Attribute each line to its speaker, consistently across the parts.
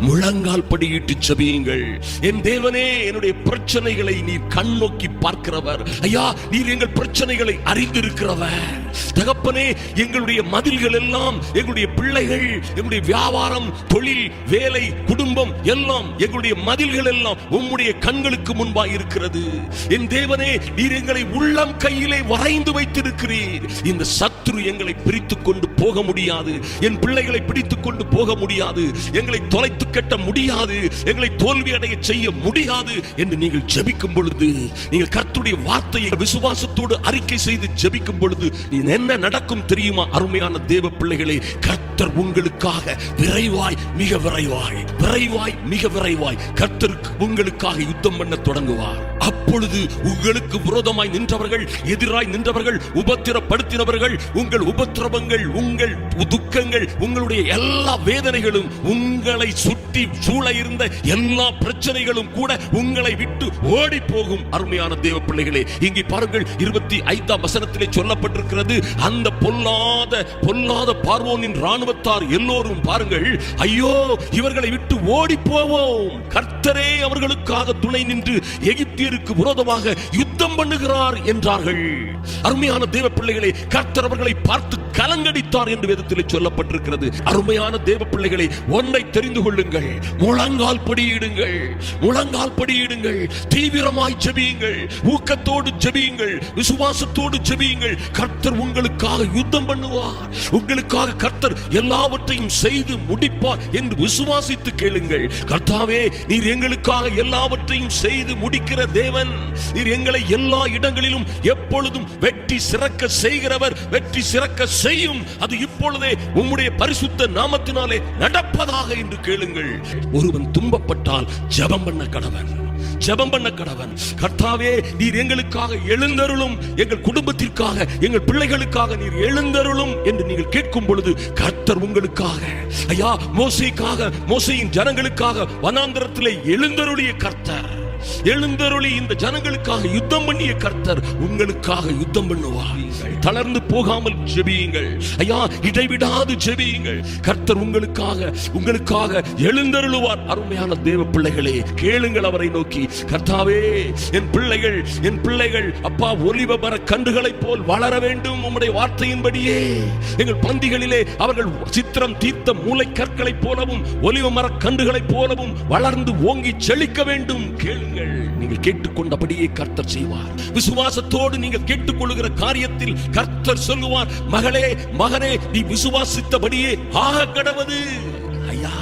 Speaker 1: முழங்கால் படியிட்டு செபியுங்கள். என் தேவனே என்னுடைய பிரச்சனைகளை நீர் கண்ணோக்கி பார்க்கிறவர். ஐயா நீர் எங்கள் பிரச்சனைகளை அறிந்திருக்கிறவர். தகப்பனே எங்களுடைய மதில்கள் எல்லாம் எங்களுடைய பிள்ளைகள் எங்களுடைய வியாபாரம் தொழில் வேலை குடும்பம் எல்லாம் எங்களுடைய மதில்கள் எல்லாம் உம்முடைய கண்களுக்கு முன்பாக இருக்கிறது. என் தேவனே நீர் எங்களை உள்ளம் கையிலே வரைந்து வைத்திருக்கிறீர். இந்த சத்ரு எங்களை பிரித்துக் கொண்டு போக முடியாது. என் பிள்ளைகளை பிடித்துக் கொண்டு போக முடியாது. எங்களை தொலைத்து கட்ட முடியாது. எங்களை தோல்வி அடைய செய்ய முடியாது என்று நீங்கள் ஜெபிக்கும் பொழுது நீங்கள் கர்த்துடைய வார்த்தையை விசுவாசத்தோடு அறிக்கை செய்து ஜெபிக்கும் பொழுது என்ன நடக்கும் தெரியுமா அருமையான தேவ பிள்ளைகளை? கர்த்த கர்த்தர் உங்களுக்காக விரைவாய் மிக விரைவாய் விரைவாய் மிக விரைவாய் கர்த்தருக்கு உங்களுக்காக யுத்தம் பண்ண தொடங்குவார். அப்பொழுது உங்களுக்கு விரோதமாய் நின்றவர்கள் எதிராய் நின்றவர்கள் உபத்திரப்படுத்தினவர்கள் உங்கள் உபத்திரவங்கள் உங்கள் துக்கங்கள் உங்களுடைய எல்லா வேதனைகளும் உங்களை சுற்றி சூழ இருந்த எல்லா பிரச்சனைகளும் கூட உங்களை விட்டு ஓடி போகும் அருமையான தேவ பிள்ளைகளே இங்கே பாருங்கள் இருபத்தி ஐந்தாம் வசனத்திலே சொல்லப்பட்டிருக்கிறது அந்த பொல்லாத பொல்லாத பார்வோனின் குடும்பத்தார் எல்லோரும் பாருங்கள் ஐயோ இவர்களை விட்டு ஓடி போவோம் கர்த்தரே அவர்களுக்காக துணை நின்று எகிப்தியருக்கு விரோதமாக யுத்தம் பண்ணுகிறார் என்றார்கள். அருமையான தேவ பிள்ளைகளை கர்த்தர் அவர்களை பார்த்து கலங்கடித்தார் என்று வேதத்தில் சொல்லப்பட்டிருக்கிறது. அருமையான தேவ பிள்ளைகளை ஒன்றை தெரிந்து கொள்ளுங்கள். முழங்கால் படியிடுங்கள். முழங்கால் படியிடுங்கள். தீவிரமாய் ஜெபியுங்கள். ஊக்கத்தோடு ஜெபியுங்கள். விசுவாசத்தோடு ஜெபியுங்கள். கர்த்தர் உங்களுக்காக யுத்தம் பண்ணுவார். உங்களுக்காக கர்த்தர் எல்லாவற்றையும் செய்து முடிப்பார் என்று விசுவாசித்து கேளுங்கள். கர்த்தாவே நீர் எங்களுக்காக எல்லாவற்றையும் செய்து முடிக்கிற தேவன். நீர் எங்களை எல்லா இடங்களிலும் எப்பொழுதும் வெற்றி சிறக்க செய்கிறவர் வெற்றி சிறக்க செய்யும். அது இப்பொழுதே உம்முடைய பரிசுத்த நாமத்தினாலே நடப்பதாக என்று கேளுங்கள். ஒருவன் துன்பப்பட்டால் ஜபம் பண்ண கடவன். ஜபம் பண்ண கடவன். கர்த்தாவே நீர் எங்களுக்காக எழுந்தருளும். எங்கள் குடும்பத்திற்காக எங்கள் பிள்ளைகளுக்காக நீர் எழுந்தருளும் என்று நீங்கள் கேட்கும் பொழுது கர்த்தர் உங்களுக்காக ஐயா மோசைக்காக மோசையின் ஜனங்களுக்காக வனாந்திரத்திலே எழுந்தருளிய கர்த்தர். எழுந்தருளி இந்த ஜனங்களுக்காக யுத்தம் பண்ணிய கர்த்தர் உங்களுக்காக யுத்தம் பண்ணுவார். தளர்ந்து போகாமல் ஜெபியுங்கள். ஐயா இடைவிடாது ஜெபியுங்கள். கர்த்தர் உங்களுக்காக உங்களுக்காக எழுந்தருளுவார். அருமையான தேவ பிள்ளைகளே கேளுங்கள் அவரை நோக்கி. கர்த்தாவே என் பிள்ளைகள் என் பிள்ளைகள் அப்பா ஒலிவ மர கன்றுகளைப் போல் வளர வேண்டும் உம்முடைய வார்த்தையின்படியே. எங்கள் பந்திகளிலே அவர்கள் சித்திரம் தீர்த்த மூளை கற்களைப் போலவும் ஒலிவ மர கன்றுகளைப் போலவும் வளர்ந்து ஓங்கி செழிக்க வேண்டும். கேளுங்கள். நீங்கள் கேட்டுக்கொண்டபடியே கர்த்தர் செய்வார். விசுவாசத்தோடு நீங்கள் கேட்டுக்கொள்கிற காரியத்தில் கர்த்தர் சொல்லுவார் மகளே மகனே நீ விசுவாசித்தபடியே ஆக கடவது ஐயா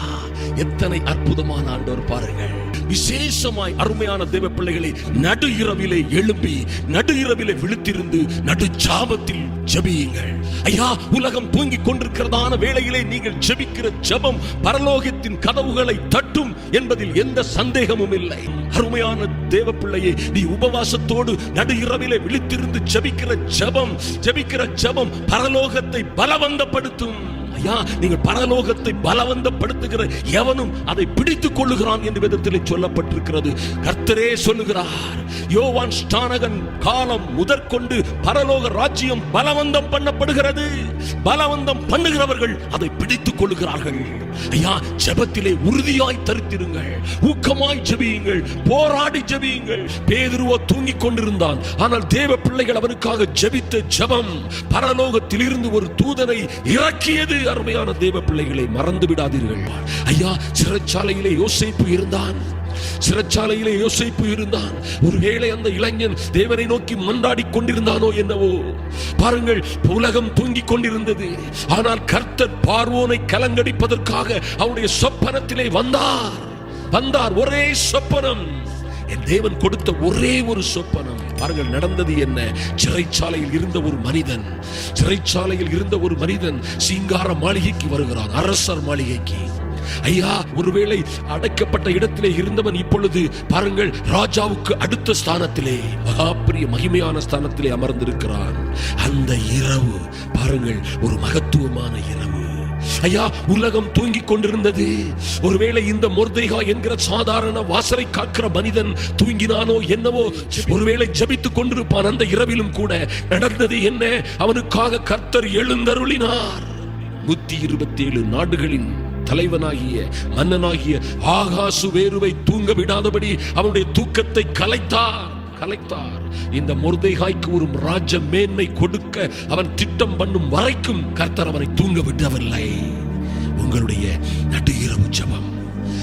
Speaker 1: எத்தனை அற்புதமான ஆண்டவர் பாருங்கள். விசேஷமாய் அருமையான தேவ பிள்ளைகளை நடு இரவிலே எழும்பி நடு இரவிலே விழுத்திருந்து நடு ஜாபத்தில் ஜெபியுங்கள். ஐயா உலகம் தூங்கிக் கொண்டிருக்கிறதான வேளையிலே நீங்கள் ஜெபிக்கிற ஜெபம் பரலோகத்தின் கதவுகளை தட்டும் என்பதில் எந்த சந்தேகமும் இல்லை. அருமையான தேவ பிள்ளையை நீ உபவாசத்தோடு நடு இரவிலே விழித்திருந்து ஜெபிக்கிற ஜெபம் ஜெபிக்கிற ஜெபம் பரலோகத்தை பலவந்தப்படுத்தும். ஐயா நீங்கள் பரலோகத்தை பலவந்தப்படுத்துகிற எவனும் அதை பிடித்துக் கொள்ளுகிறான் என்று விதத்தில் சொல்லப்பட்டிருக்கிறது. கர்த்தரே சொல்லுகிறார் யோவான் ஸ்டானகன் காலம் முதற்கொண்டு பரலோக ராஜ்யம் பலவந்தம் பண்ணப்படுகிறது. பலவந்தம் பண்ணுகிறவர்கள் அதை பிடித்துக் கொள்கிறார்கள் ஐயா ஜெபத்திலே உறுதியாய் தரித்திருங்கள். ஊக்கமாய் ஜெபியுங்கள். போராடி ஜெபியுங்கள். பேதுருவோ தூங்கிக் கொண்டிருந்தான். ஆனால் தேவ பிள்ளைகள் அவனுக்காக ஜெபித்த ஜெபம் பரலோகத்தில் இருந்து ஒரு தூதனை இறக்கியது. அருமையான தேவ பிள்ளைகளை மறந்து விடாதீர்கள். ஐயா சிறைச்சாலையிலே யோசிப்பு இருந்தான். சிறைச்சாலையிலே யோசிப்பு இருந்தான். ஒருவேளை அந்த இளைஞன் தேவனை நோக்கி மன்றாடி கொண்டிருந்தானோ என்னவோ. பாருங்கள் உலகம் தூங்கிக் கொண்டிருந்தது. ஆனால் கர்த்தர் பார்வோனை கலங்கடிப்பதற்காக அவனுடைய சொப்பனத்திலே வந்தார். வந்தார். ஒரே சொப்பனம். என் தேவன் கொடுத்த ஒரே ஒரு சொப்பனம். பாருங்கள் நடந்தது என்ன? சிறைச்சாலையில் இருந்த ஒரு மனிதன். சிறைச்சாலையில் இருந்த ஒரு மனிதன் சிங்கார மாளிகைக்கு வருகிறான். அரசர் மாளிகைக்கு. ஐயா ஒருவேளை அடைக்கப்பட்ட இடத்திலே இருந்தவன் இப்பொழுது பாருங்கள் ராஜாவுக்கு அடுத்த ஸ்தானத்திலே மகாபிரிய மகிமையான ஸ்தானத்திலே அமர்ந்திருக்கிறான். அந்த இரவு பாருங்கள் ஒரு மகத்துவமான இரவு. ஐயா உலகம் தூங்கிக் கொண்டிருந்தது. ஒருவேளை இந்த மொர்தேகா என்கிற சாதாரண வாசலை காக்கிற மனிதன் தூங்கினானோ என்னவோ ஒருவேளை ஜபித்துக் கொண்டிருப்பான் அந்த இரவிலும் கூட. நடந்தது என்ன? அவனுக்காக கர்த்தர் எழுந்தருளினார். நூத்தி இருபத்தி ஏழு நாடுகளின் தலைவனாகிய மன்னனாகிய ஆகாசு வேறுவை தூங்க விடாதபடி அவனுடைய தூக்கத்தை கலைத்தார். கலைத்தார். இந்த முருதைகாய்க்கு ஒரு ராஜ மேன்மை கொடுக்க அவன் திட்டம் பண்ணும் வரைக்கும் கர்த்தர் அவனை தூங்க விடவில்லை. உங்களுடைய நடுகிரவு ஜபம்.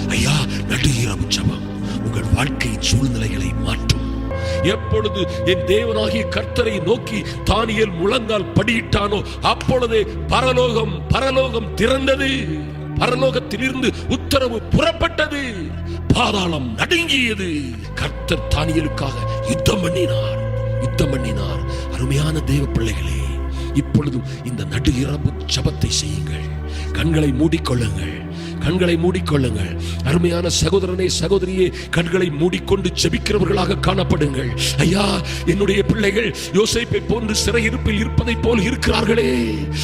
Speaker 1: ஐயா நடுகிரவு ஜபம். உங்கள் வாழ்க்கை சூழ்நிலைகளை மாற்றும். எப்பொழுது என் தேவனாகிய கர்த்தரை நோக்கி தானியல் முழங்கால் படியிட்டானோ அப்பொழுதே பரலோகம் பரலோகம் திறந்தது. பரலோகத்திலிருந்து உத்தரவு புறப்பட்டது. பாதாளம் நடுங்கியது. கர்த்தர் தானியலுக்காக யுத்தம் பண்ணினார். யுத்தம் பண்ணினார். அருமையான தேவ பிள்ளைகளே இப்பொழுதும் இந்த நடு இரவு ஜபத்தை செய்யுங்கள். கண்களை மூடிக்கொள்ளுங்கள். கண்களை மூடிக்கொள்ளுங்கள். அருமையான சகோதரனே சகோதரியே கண்களை மூடிக்கொண்டு ஜெபிக்கிறவர்களாக காணப்படுங்கள். ஐயா என்னுடைய பிள்ளைகள் யோசேப்பை போன்று சிறையிருப்பில் இருப்பதை போல் இருக்கிறார்களே.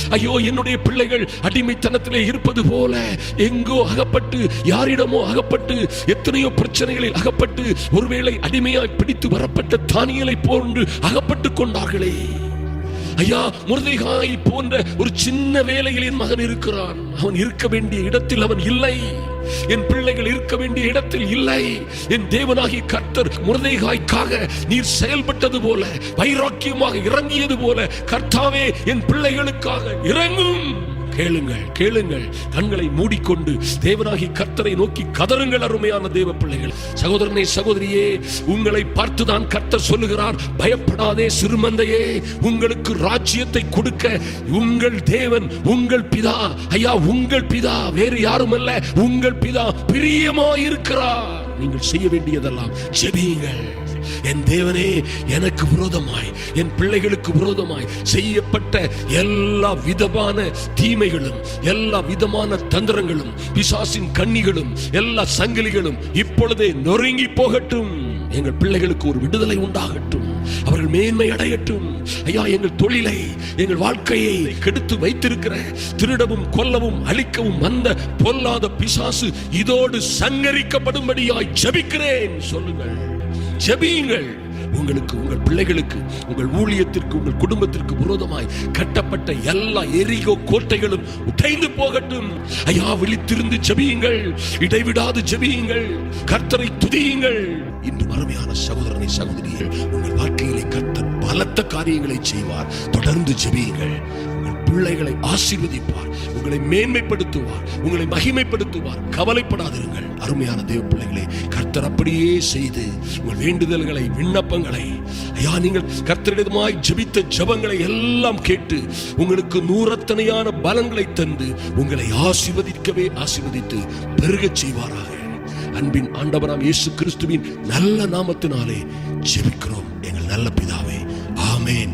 Speaker 1: ஐயோ என்னுடைய பிள்ளைகள் அடிமைத்தனத்திலே இருப்பது போல எங்கோ அகப்பட்டு யாரிடமோ அகப்பட்டு எத்தனையோ பிரச்சனைகளில் அகப்பட்டு ஒருவேளை அடிமையாய் பிடித்து வரப்பட்ட தானியலை போன்று அகப்பட்டு கொண்டார்களே. ஐயா முருதைகாய் போன்ற ஒரு சின்ன வேலையில் என் மகன் இருக்கிறான். அவன் இருக்க வேண்டிய இடத்தில் அவன் இல்லை. என் பிள்ளைகள் இருக்க வேண்டிய இடத்தில் இல்லை. என் தேவனாகி கர்த்தர் முருதைகாய்க்காக நீர் செயல்பட்டது போல வைராக்கியமாக இறங்கியது போல கர்த்தாவே என் பிள்ளைகளுக்காக இறங்கும். கேளுங்கள் கேளுங்கள். கண்களை மூடிக்கொண்டு தேவனாகி கர்த்தரை நோக்கி கதறுங்கள் அருமையான தேவ பிள்ளைகள். சகோதரனே சகோதரியே உங்களை பார்த்துதான் கர்த்தர் சொல்லுகிறார். பயப்படாதே சிறுமந்தையே. உங்களுக்கு ராஜ்யத்தை கொடுக்க உங்கள் தேவன் உங்கள் பிதா. ஐயா உங்கள் பிதா வேறு யாரும் அல்ல உங்கள் பிதா பிரியமாயிருக்கிறார். நீங்கள் செய்ய வேண்டியதெல்லாம் ஜெபியுங்கள். என் தேவனே எனக்கு விரோதமாய் என் பிள்ளைகளுக்கு விரோதமாய் செய்யப்பட்ட எல்லா விதமான தீமைகளும் எல்லா விதமான தந்திரங்களும் பிசாசின் கண்ணிகளும் எல்லா சங்கிலிகளும் இப்பொழுதே நொறுங்கி போகட்டும். எங்கள் பிள்ளைகளுக்கு ஒரு விடுதலை உண்டாகட்டும். அவர்கள் மேன்மை அடையட்டும். ஐயா எங்கள் தொழிலை எங்கள் வாழ்க்கையை கெடுத்து வைத்திருக்கிற திருடவும் கொல்லவும் அழிக்கவும் வந்த பொல்லாத பிசாசு இதோடு சங்கரிக்கப்படும்படியாய் ஜபிக்கிறேன். சொல்லுங்கள். ஜெபியுங்கள். உங்களுக்கு உங்கள் பிள்ளைகளுக்கு உங்கள் ஊழியத்திற்கு உங்கள் குடும்பத்திற்கு விரோதமாய் கட்டப்பட்ட எல்லா எரிகோ கோட்டைகளும் உடைந்து போகட்டும். ஐயா விழித்திருந்து ஜெபியுங்கள். இடைவிடாது ஜெபியுங்கள். கர்த்தரை துதியுங்கள். இன்று அருமையான சகோதரனை சகோதரிகள் உங்கள் வாழ்க்கையிலே கர்த்தர் பலத்த காரியங்களை செய்வார். தொடர்ந்து ஜெபியுங்கள். பிள்ளைகளை ஆசீர்வதிப்பார். உங்களை மேன்மைப்படுத்துவார். உங்களை மகிமைப்படுத்துவார். கவலைப்படாதிருங்கள். அருமையான தேவ பிள்ளைகளே கர்த்தர் அப்படியே செய்து உங்கள் வேண்டுதல்களை விண்ணப்பங்களை ஐயா நீங்கள் கர்த்தரிடமாய் ஜெபித்த ஜெபங்களை எல்லாம் கேட்டு உங்களுக்கு நூறத்தனையான பலன்களை தந்து உங்களை ஆசீர்வதிக்கவே ஆசீர்வதித்து பெருகச் செய்வாராக. அன்பின் ஆண்டவராம் இயேசு கிறிஸ்துவின் நல்ல நாமத்தினாலே ஜெபிக்கிறோம். எங்கள் நல்ல பிதாவே ஆமேன்.